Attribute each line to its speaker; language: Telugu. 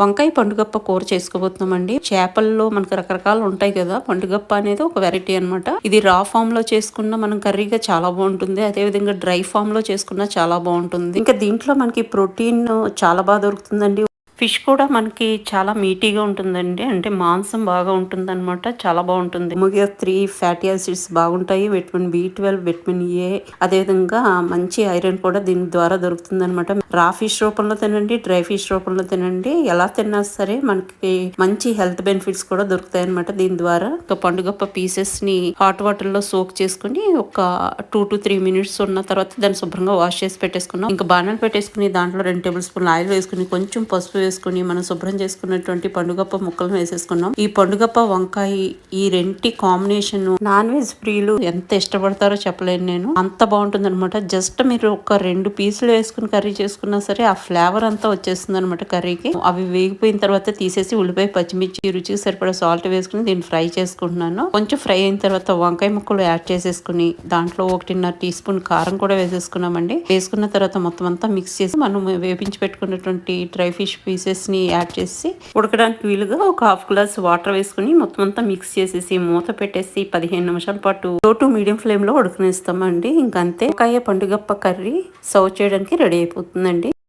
Speaker 1: వంకాయ పండుగప్ప కూర చేసుకోబోతున్నామండి. చేపల్లో మనకు రకరకాలు ఉంటాయి కదా పండుగప్ప అనేది ఒక వెరైటీ అనమాట ఇది రా ఫామ్లో చేసుకున్న మనం కర్రీగా చాలా బాగుంటుంది. అదే విధంగా డ్రై ఫామ్లో చేసుకున్న చాలా బాగుంటుంది. ఇంకా దీంట్లో మనకి ప్రోటీన్ చాలా బాగా దొరుకుతుందండి. ఫిష్ కూడా మనకి చాలా మీటీగా ఉంటుందండి. అంటే మాంసం బాగా ఉంటుందన్నమాట. చాలా బాగుంటుంది. ఒమేగా త్రీ ఫ్యాటీ యాసిడ్స్ బాగుంటాయి. Vitamin B twelve vitamin A అదేవిధంగా మంచి ఐరన్ కూడా దీని ద్వారా దొరుకుతుంది అనమాట రా ఫిష్ రూపంలో తినండి డ్రై ఫిష్ రూపంలో తినండి. ఎలా తిన్నా సరే మనకి మంచి హెల్త్ బెనిఫిట్స్ కూడా దొరుకుతాయి అనమాట దీని ద్వారా. ఒక పండుగప్ప పీసెస్ని హాట్ వాటర్లో సోక్ చేసుకుని ఒక టూ టు త్రీ మినిట్స్ ఉన్న తర్వాత దాన్ని శుభ్రంగా వాష్ చేసి పెట్టేసుకున్నాం. ఇంకా బాణాలు పెట్టేసుకుని దాంట్లో రెండు టేబుల్ స్పూన్ ఆయిల్ వేసుకుని కొంచెం పసుపు వేసుకుని మనం శుభ్రం చేసుకున్నటువంటి పండుగప్ప ముక్కలను వేసేసుకున్నాం. ఈ పండుగప్ప వంకాయ ఈ రెంటి కాంబినేషన్ నాన్ వెజ్ ప్రియులు ఎంత ఇష్టపడతారో చెప్పలేను నేను. అంత బాగుంటుంది అనమాట జస్ట్ మీరు ఒక రెండు పీసులు వేసుకుని కర్రీ చేసుకున్నా సరే ఆ ఫ్లేవర్ అంతా వచ్చేస్తుంది అనమాట కర్రీకి. అవి వేగిపోయిన తర్వాత తీసేసి ఉల్లిపాయ పచ్చిమిర్చి రుచికి సరిపడా సాల్ట్ వేసుకుని దీన్ని ఫ్రై చేసుకుంటున్నాను. కొంచెం ఫ్రై అయిన తర్వాత వంకాయ ముక్కలు యాడ్ చేసేసుకుని దాంట్లో ఒకటిన్నర టీ స్పూన్ కారం కూడా వేసేసుకున్నామండి. వేసుకున్న తర్వాత మొత్తం అంతా మిక్స్ చేసి మనం వేపించి పెట్టుకున్నటువంటి డ్రై ఫిష్ పీస్ పీసెస్ని యాడ్ చేసి ఉడకడానికి వీలుగా ఒక హాఫ్ గ్లాస్ వాటర్ వేసుకుని మొత్తం అంతా మిక్స్ చేసేసి మూత పెట్టేసి పదిహేను నిమిషాల పాటు లో టు మీడియం ఫ్లేమ్లో ఉడకనిస్తామండి. ఇంకంతే. కాయ పండుగప్ప కర్రీ సర్వ్ చేయడానికి రెడీ అయిపోతుందండి.